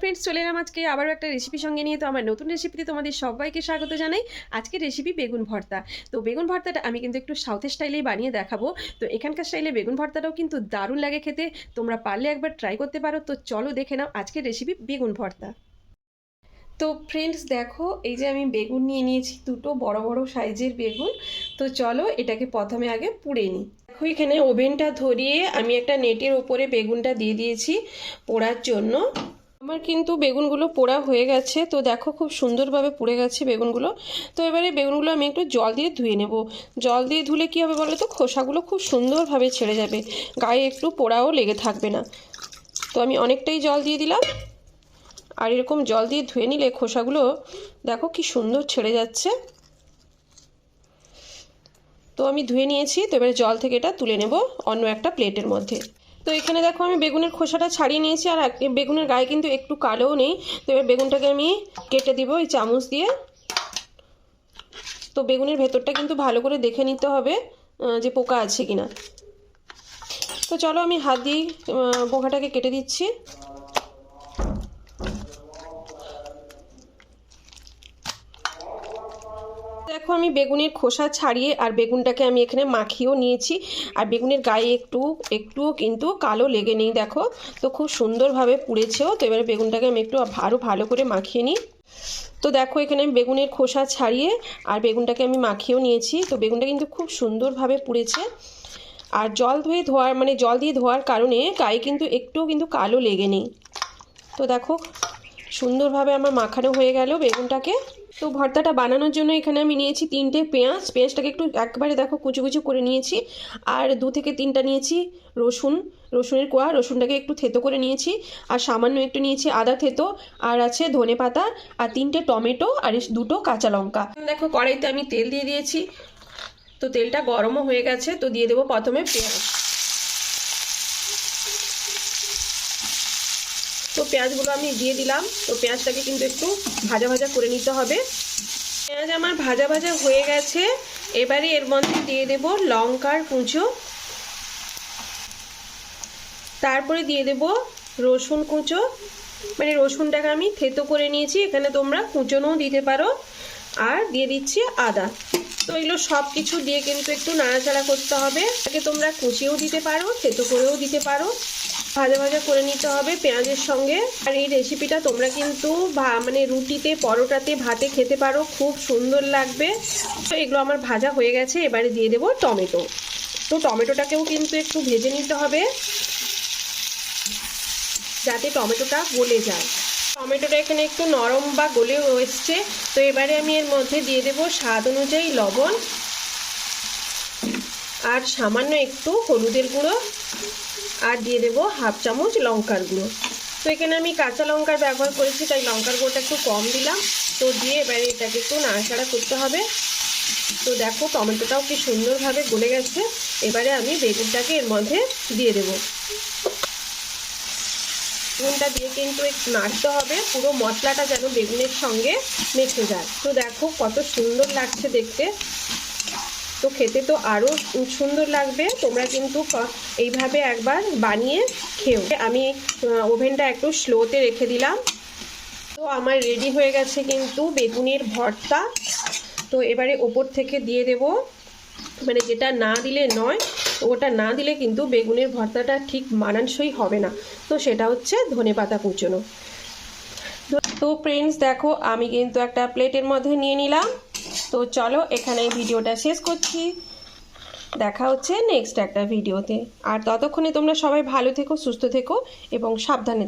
Friends চলে এলাম আজকে আবারও একটা রেসিপি সঙ্গে নিয়ে। তো আমার নতুন রেসিপিতে তোমাদের সবাইকে স্বাগত জানাই। আজকে রেসিপি বেগুন ভর্তা। তো বেগুন ভর্তাটা আমি কিন্তু একটু সাউথের স্টাইলেই বানিয়ে দেখাবো। তো এখানকার স্টাইলে বেগুন ভর্তাটাও কিন্তু দারুণ লাগে খেতে। তোমরা পারলে একবার ট্রাই করতে পারো। তো চলো দেখে নাও আজকের রেসিপি বেগুন ভর্তা। তো ফ্রেন্ডস দেখো, এই যে আমি বেগুন নিয়ে নিয়েছি, দুটো বড় বড় সাইজের বেগুন। তো চলো এটাকে প্রথমে আগে পুড়ে নিই। দেখো, এখানে ওভেনটা ধরিয়ে আমি একটা নেটের ওপরে বেগুনটা দিয়ে দিয়েছি পোড়ার জন্য। আমার কিন্তু বেগুনগুলো পোড়া হয়ে গেছে, তো দেখো খুব সুন্দরভাবে পুড়ে গেছে বেগুনগুলো। তো এবারে বেগুনগুলো আমি একটু জল দিয়ে ধুয়ে নেব। জল দিয়ে ধুলে কী হবে বলো তো খোসাগুলো খুব সুন্দরভাবে ছেড়ে যাবে। গায়ে একটু পোড়াও লেগে থাকবে না। তো আমি অনেকটাই জল দিয়ে দিলাম। আর এরকম জল দিয়ে ধুয়ে নিলে খোসাগুলো দেখো কি সুন্দর ছেড়ে যাচ্ছে। তো আমি ধুয়ে নিয়েছি, তো এবারে জল থেকে এটা তুলে নেব অন্য একটা প্লেটের মধ্যে। তো এখানে দেখো আমি বেগুনের খোসাটা ছাড়িয়ে নিয়েছি আর বেগুনের গায়ে কিন্তু একটু কালোও নেই। তো এবার বেগুনটাকে আমি কেটে দিব এই চামচ দিয়ে। তো বেগুনের ভেতরটা কিন্তু ভালো করে দেখে নিতে হবে যে পোকা আছে কিনা। তো চলো আমি হাত দিয়েই পোকাটাকে কেটে দিচ্ছি। দেখো, আমি বেগুনের খোসা ছাড়িয়ে আর বেগুনটাকে আমি এখানে মাখিয়েও নিয়েছি। আর বেগুনের গায়ে একটু একটুও কিন্তু কালো লেগে নেই, দেখো। তো খুব সুন্দরভাবে পুড়েছেও। তো এবারে বেগুনটাকে আমি একটু আরও ভালো করে মাখিয়ে নিই। তো দেখো, এখানে আমি বেগুনের খোসা ছাড়িয়ে আর বেগুনটাকে আমি মাখিয়েও নিয়েছি। তো বেগুনটা কিন্তু খুব সুন্দরভাবে পুড়েছে। আর জল ধুয়ে ধোয়ার মানে জল দিয়ে ধোয়ার কারণে গায়ে কিন্তু একটুও কিন্তু কালো লেগে নেই। তো দেখো, সুন্দরভাবে আমার মাখানো হয়ে গেল বেগুনটাকে। তো ভর্তাটা বানানোর জন্য এখানে আমি নিয়েছি তিনটে পেঁয়াজ। পেঁয়াজটাকে একটু একবারে দেখো কুচু কুচু করে নিয়েছি। আর দু থেকে তিনটা নিয়েছি রসুন, রসুনের কোয়া। রসুনটাকে একটু থেতো করে নিয়েছি। আর সামান্য একটু নিয়েছি আদা থেতো। আর আছে ধনে পাতা। আর তিনটে টমেটো। আর দুটো কাঁচা লঙ্কা। দেখো কড়াইতে আমি তেল দিয়ে দিয়েছি। তো তেলটা গরমও হয়ে গেছে। তো দিয়ে দেবো প্রথমে পেঁয়াজ। পেঁয়াজগুলো আমি দিয়ে দিলাম। তো পেঁয়াজটাকে কিন্তু একটু ভাজা ভাজা করে নিতে হবে। পেঁয়াজ আমার ভাজা ভাজা হয়ে গেছে। এবারে এর মধ্যে দিয়ে দেব লঙ্কার কুঁচো। তারপরে দিয়ে দেব রসুন কুঁচো। মানে রসুনটাকে আমি থেতো করে নিয়েছি। এখানে তোমরা কুঁচোনোও দিতে পারো। আর দিয়ে দিচ্ছি আদা। তো এগুলো সব কিছু দিয়ে কিন্তু একটু নাড়াচাড়া করতে হবে। এটাকে তোমরা কুচিয়েও দিতে পারো, থেতো করেও দিতে পারো। ভাজা ভাজা করে নিতে হবে পেঁয়াজের সঙ্গে। আর এই রেসিপিটা তোমরা কিন্তু মানে রুটিতে, পরোটাতে, ভাতে খেতে পারো। খুব সুন্দর লাগবে। তো এগুলো আমার ভাজা হয়ে গেছে। এবারে দিয়ে দেবো টমেটো। তো টমেটোটাকেও কিন্তু একটু ভেজে নিতে হবে। যাতে টমেটোটা গলে যায়। টমেটোটা এখানে একটু নরম বা গলে এসছে। তো এবারে আমি এর মধ্যে দিয়ে দেবো স্বাদ অনুযায়ী লবণ। আর সামান্য একটু হলুদের গুঁড়ো। আর দিয়ে দেবো হাফ চামচ লঙ্কার গুঁড়ো। তো এখানে আমি কাঁচা লঙ্কার ব্যবহার করেছি, তাই লঙ্কার গুঁড়োটা একটু কম দিলাম। তো দিয়ে এবারে এটাকে একটু নাড়াচাড়া করতে হবে। তো দেখো টমেটোটাও কি সুন্দরভাবে গলে গেছে। এবারে আমি বেগুনটাকে এর মধ্যে দিয়ে দেবো। বেগুনটা দিয়ে কিন্তু একটু নাড়তে হবে, পুরো মশলাটা যেন বেগুনের সঙ্গে মেখে যায়। তো দেখো কত সুন্দর লাগছে দেখতে। তো খেতে তো আরও সুন্দর লাগবে। তোমরা কিন্তু এইভাবে একবার বানিয়ে খেও। আমি ওভেনটা একটু স্লোতে রেখে দিলাম। তো আমার রেডি হয়ে গেছে কিন্তু বেগুনের ভর্তা। তো এবারে ওপর থেকে দিয়ে দেব। মানে যেটা না দিলে নয়, ওটা না দিলে কিন্তু বেগুনের ভর্তাটা ঠিক মানানসই হবে না। তো সেটা হচ্ছে ধনে পাতা কুচোনো। তো ফ্রেন্ডস দেখো, আমি কিন্তু একটা প্লেটের মধ্যে নিয়ে নিলাম। তো চলো এখানে ভিডিওটা শেষ করছি। দেখা হচ্ছে নেক্সট একটা ভিডিওতে। আর ততক্ষণে তোমরা সবাই ভালো থেকো, সুস্থ থেকো, এবং সাবধানে